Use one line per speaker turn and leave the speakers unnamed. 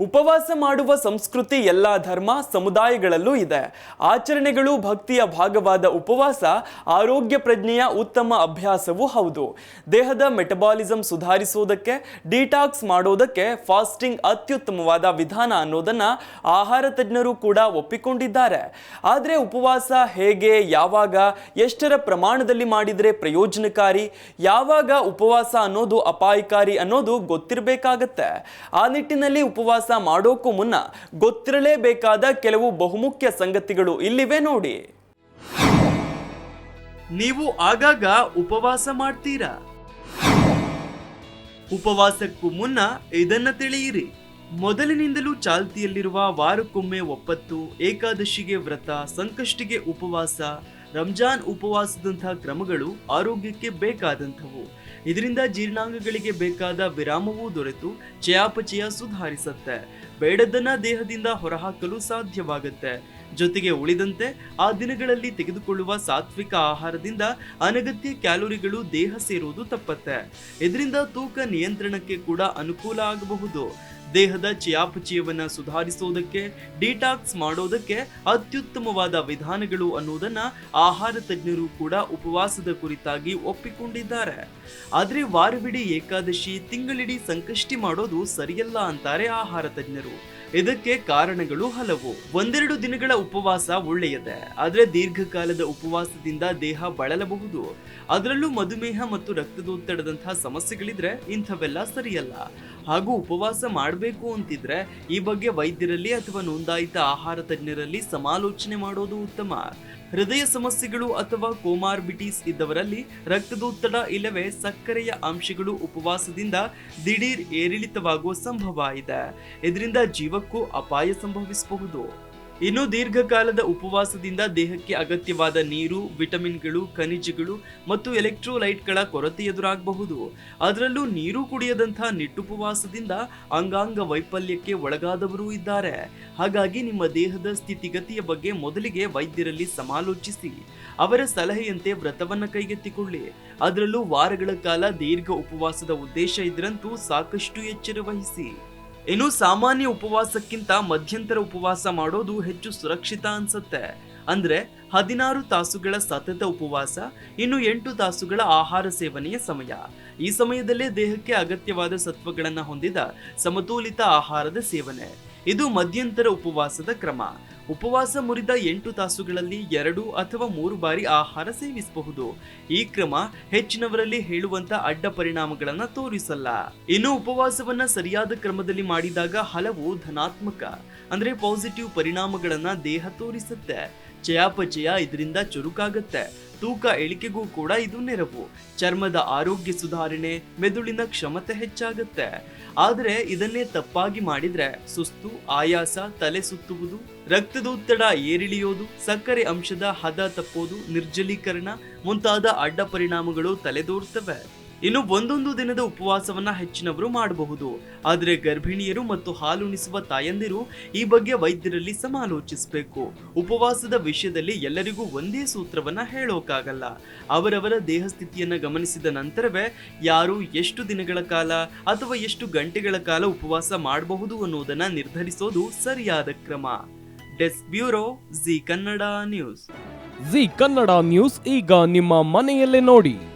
ಉಪವಾಸ ಮಾಡುವ ಸಂಸ್ಕೃತಿ, ಎಲ್ಲ ಧರ್ಮ, ಸಮುದಾಯಗಳಲ್ಲೂ ಇದೆ. ಆಚರಣೆಗಳು ಭಕ್ತಿಯ ಭಾಗವಾದ ಉಪವಾಸ, ಆರೋಗ್ಯ ಪ್ರಜ್ಞೆಯ ಉತ್ತಮ ಅಭ್ಯಾಸವೂ ಹೌದು. ದೇಹದ ಮೆಟಬಾಲಿಸಂ ಸುಧಾರಿಸೋದಕ್ಕೆ ಡಿಟಾಕ್ಸ್ ಮಾಡೋದಕ್ಕೆ ಫಾಸ್ಟಿಂಗ್ ಅತ್ಯುತ್ತಮವಾದ ವಿಧಾನ ಅನ್ನೋದನ್ನ ಆಹಾರ ತಜ್ಞರು ಕೂಡ ಒಪ್ಪಿಕೊಂಡಿದ್ದಾರೆ. ಆದರೆ ಉಪವಾಸ ಹೇಗೆ, ಯಾವಾಗ, ಎಷ್ಟರ ಪ್ರಮಾಣದಲ್ಲಿ ಮಾಡಿದರೆ ಪ್ರಯೋಜನಕಾರಿ, ಯಾವಾಗ ಉಪವಾಸ ಅನ್ನೋದು ಅಪಾಯಕಾರಿ ಅನ್ನೋದು ಗೊತ್ತಿರಬೇಕಾಗತ್ತೆ. ಆ ನಿಟ್ಟಿನಲ್ಲಿ ಉಪವಾಸ ಮಾಡೋಕ್ಕೂ ಮುನ್ನ ಗೊತ್ತಿರಲೇಬೇಕಾದ ಕೆಲವು ಬಹುಮುಖ್ಯ ಸಂಗತಿಗಳು ಇಲ್ಲಿವೆ ನೋಡಿ. ನೀವು ಆಗಾಗ ಉಪವಾಸ ಮಾಡ್ತೀರಾ? ಉಪವಾಸಕ್ಕೂ ಮುನ್ನ ಇದನ್ನ ತಿಳಿಯಿರಿ. ಮೊದಲಿನಿಂದಲೂ ಚಾಲ್ತಿಯಲ್ಲಿರುವ ವಾರಕ್ಕೊಮ್ಮೆ ಒಪ್ಪತ್ತು, ಏಕಾದಶಿಗೆ ವ್ರತ, ಸಂಕಷ್ಟಿಗೆ ಉಪವಾಸ ರಂಜಾನ್ ಉಪವಾಸದಂತಹ ಕ್ರಮಗಳು ಆರೋಗ್ಯಕ್ಕೆ ಬೇಕಾದಂಥವು. ಇದರಿಂದ ಜೀರ್ಣಾಂಗಗಳಿಗೆ ಬೇಕಾದ ವಿರಾಮವೂ ದೊರೆತು, ಚಯಾಪಚಯ ಸುಧಾರಿಸುತ್ತೆ. ಬೇಡದನ್ನ ದೇಹದಿಂದ ಹೊರಹಾಕಲು ಸಾಧ್ಯವಾಗುತ್ತೆ. ಜೊತೆಗೆ ಉಳಿದಂತೆ ಆ ದಿನಗಳಲ್ಲಿ ತೆಗೆದುಕೊಳ್ಳುವ ಸಾತ್ವಿಕ ಆಹಾರದಿಂದ ಅನಗತ್ಯ ಕ್ಯಾಲೋರಿಗಳು ದೇಹ ಸೇರುವುದು ತಪ್ಪತ್ತೆ. ಇದರಿಂದ ತೂಕ ನಿಯಂತ್ರಣಕ್ಕೆ ಕೂಡ ಅನುಕೂಲ ಆಗಬಹುದು. ದೇಹದ ಚಯಾಪಚಯವನ್ನು ಸುಧಾರಿಸೋದಕ್ಕೆ, ಡಿಟಾಕ್ಸ್ ಮಾಡೋದಕ್ಕೆ ಅತ್ಯುತ್ತಮವಾದ ವಿಧಾನಗಳು ಅನ್ನೋದನ್ನ ಆಹಾರ ತಜ್ಞರು ಕೂಡ ಉಪವಾಸದ ಕುರಿತಾಗಿ ಒಪ್ಪಿಕೊಂಡಿದ್ದಾರೆ. ಆದರೆ ವಾರವಿಡೀ ಏಕಾದಶಿ ತಿಂಗಳಿಡೀ ಸಂಕಷ್ಟಿ ಮಾಡೋದು ಸರಿಯಲ್ಲ ಅಂತಾರೆ ಆಹಾರ ತಜ್ಞರು. ಇದಕ್ಕೆ ಕಾರಣಗಳು ಹಲವು. ಒಂದೆರಡು ದಿನಗಳ ಉಪವಾಸ ಒಳ್ಳೆಯದೇ. ಆದರೆ ದೀರ್ಘಕಾಲದ ಉಪವಾಸದಿಂದ ದೇಹ ಬಳಲಬಹುದು. ಅದರಲ್ಲೂ ಮಧುಮೇಹ ಮತ್ತು ರಕ್ತದೊತ್ತಡದಂತಹ ಸಮಸ್ಯೆಗಳಿದ್ರೆ ಇಂಥವೆಲ್ಲ ಸರಿಯಲ್ಲ. ಹಾಗೂ ಉಪವಾಸ ಮಾಡಬೇಕು ಅಂತಿದ್ರೆ ಈ ಬಗ್ಗೆ ವೈದ್ಯರಲ್ಲಿ ಅಥವಾ ನೋಂದಾಯಿತ ಆಹಾರ ತಜ್ಞರಲ್ಲಿ ಸಮಾಲೋಚನೆ ಮಾಡೋದು ಉತ್ತಮ. ಹೃದಯ ಸಮಸ್ಯೆಗಳು ಅಥವಾ ಕೋಮಾರ್ಬಿಟೀಸ್ ಇದ್ದವರಲ್ಲಿ ರಕ್ತದೊತ್ತಡ ಇಲ್ಲವೇ ಸಕ್ಕರೆಯ ಅಂಶಗಳು ಉಪವಾಸದಿಂದ ದಿಢೀರ್ ಏರಿಳಿತವಾಗುವ ಸಂಭವ ಇದೆ. ಇದರಿಂದ ಜೀವಕ್ಕೂ ಅಪಾಯ ಸಂಭವಿಸಬಹುದು. ಇನ್ನು ದೀರ್ಘಕಾಲದ ಉಪವಾಸದಿಂದ ದೇಹಕ್ಕೆ ಅಗತ್ಯವಾದ ನೀರು, ವಿಟಮಿನ್ಗಳು, ಖನಿಜಗಳು ಮತ್ತು ಎಲೆಕ್ಟ್ರೋಲೈಟ್ಗಳ ಕೊರತೆ ಎದುರಾಗಬಹುದು. ಅದರಲ್ಲೂ ನೀರು ಕುಡಿಯದಂತಹ ನಿಟ್ಟುಪವಾಸದಿಂದ ಅಂಗಾಂಗ ವೈಫಲ್ಯಕ್ಕೆ ಒಳಗಾದವರೂ ಇದ್ದಾರೆ. ಹಾಗಾಗಿ ನಿಮ್ಮ ದೇಹದ ಸ್ಥಿತಿಗತಿಯ ಬಗ್ಗೆ ಮೊದಲಿಗೆ ವೈದ್ಯರಲ್ಲಿ ಸಮಾಲೋಚಿಸಿ. ಅವರ ಸಲಹೆಯಂತೆ ವ್ರತವನ್ನು ಕೈಗೆತ್ತಿಕೊಳ್ಳಿ. ಅದರಲ್ಲೂ ವಾರಗಳ ಕಾಲ ದೀರ್ಘ ಉಪವಾಸದ ಉದ್ದೇಶ ಇದ್ರಂತೂ ಸಾಕಷ್ಟು ಎಚ್ಚರ ವಹಿಸಿ ಇನ್ನು ಸಾಮಾನ್ಯ ಉಪವಾಸಕ್ಕಿಂತ ಮಧ್ಯಂತರ ಉಪವಾಸ ಮಾಡೋದು ಹೆಚ್ಚು ಸುರಕ್ಷಿತ ಅನ್ಸುತ್ತೆ. ಅಂದ್ರೆ ಹದಿನಾರು ತಾಸುಗಳ ಸತತ ಉಪವಾಸ, ಇನ್ನು ಎಂಟು ತಾಸುಗಳ ಆಹಾರ ಸೇವನೆಯ ಸಮಯ. ಈ ಸಮಯದಲ್ಲೇ ದೇಹಕ್ಕೆ ಅಗತ್ಯವಾದ ಸತ್ವಗಳನ್ನ ಹೊಂದಿದ ಸಮತೋಲಿತ ಆಹಾರದ ಸೇವನೆ. ಇದು ಮಧ್ಯಂತರ ಉಪವಾಸದ ಕ್ರಮ. ಉಪವಾಸ ಮುರಿದ ಎಂಟು ತಾಸುಗಳಲ್ಲಿ ಎರಡು ಅಥವಾ ಮೂರು ಬಾರಿ ಆಹಾರ ಸೇವಿಸಬಹುದು. ಈ ಕ್ರಮ ಹೆಚ್ಚಿನವರಲ್ಲಿ ಹೇಳುವಂತ ಅಡ್ಡ ಪರಿಣಾಮಗಳನ್ನು ತೋರಿಸಲ್ಲ. ಇನ್ನು ಉಪವಾಸವನ್ನ ಸರಿಯಾದ ಕ್ರಮದಲ್ಲಿ ಮಾಡಿದಾಗ ಹಲವು ಧನಾತ್ಮಕ, ಅಂದ್ರೆ ಪಾಸಿಟಿವ್ ಪರಿಣಾಮಗಳನ್ನ ದೇಹ ತೋರಿಸುತ್ತೆ. ಚಯಾಪಚಯ ಇದರಿಂದ ಚುರುಕಾಗತ್ತೆ. ತೂಕ ಇಳಿಕೆಗೂ ಕೂಡ ಇದು ನೆರವು. ಚರ್ಮದ ಆರೋಗ್ಯ ಸುಧಾರಣೆ, ಮೆದುಳಿನ ಕ್ಷಮತೆ ಹೆಚ್ಚಾಗುತ್ತೆ. ಆದರೆ ಇದನ್ನೇ ತಪ್ಪಾಗಿ ಮಾಡಿದ್ರೆ ಸುಸ್ತು, ಆಯಾಸ, ತಲೆ ಸುತ್ತುವುದು ರಕ್ತದೊತ್ತಡ ಏರಿಳಿಯೋದು, ಸಕ್ಕರೆ ಅಂಶದ ಹದ ತಪ್ಪೋದು, ನಿರ್ಜಲೀಕರಣ ಮುಂತಾದ ಅಡ್ಡ ಪರಿಣಾಮಗಳು ತಲೆದೋರ್ತವೆ. ಇನ್ನು ಒಂದೊಂದು ದಿನದ ಉಪವಾಸವನ್ನ ಹೆಚ್ಚಿನವರು ಮಾಡಬಹುದು. ಆದರೆ ಗರ್ಭಿಣಿಯರು ಮತ್ತು ಹಾಲುಣಿಸುವ ತಾಯಂದಿರು ಈ ಬಗ್ಗೆ ವೈದ್ಯರಲ್ಲಿ ಸಮಾಲೋಚಿಸಬೇಕು. ಉಪವಾಸದ ವಿಷಯದಲ್ಲಿ ಎಲ್ಲರಿಗೂ ಒಂದೇ ಸೂತ್ರವನ್ನ ಹೇಳೋಕ್ಕಾಗಲ್ಲ ಅವರವರ ದೇಹ ಸ್ಥಿತಿಯನ್ನ ಗಮನಿಸಿದ ನಂತರವೇ ಯಾರು ಎಷ್ಟು ದಿನಗಳ ಕಾಲ ಅಥವಾ ಎಷ್ಟು ಗಂಟೆಗಳ ಕಾಲ ಉಪವಾಸ ಮಾಡಬಹುದು ಅನ್ನೋದನ್ನ ನಿರ್ಧರಿಸೋದು ಸರಿಯಾದ ಕ್ರಮ. Desk bureau Zee Kannada news.
Zee Kannada news ಈಗ ನಿಮ್ಮ ಮನೆಯಲ್ಲೇ ನೋಡಿ.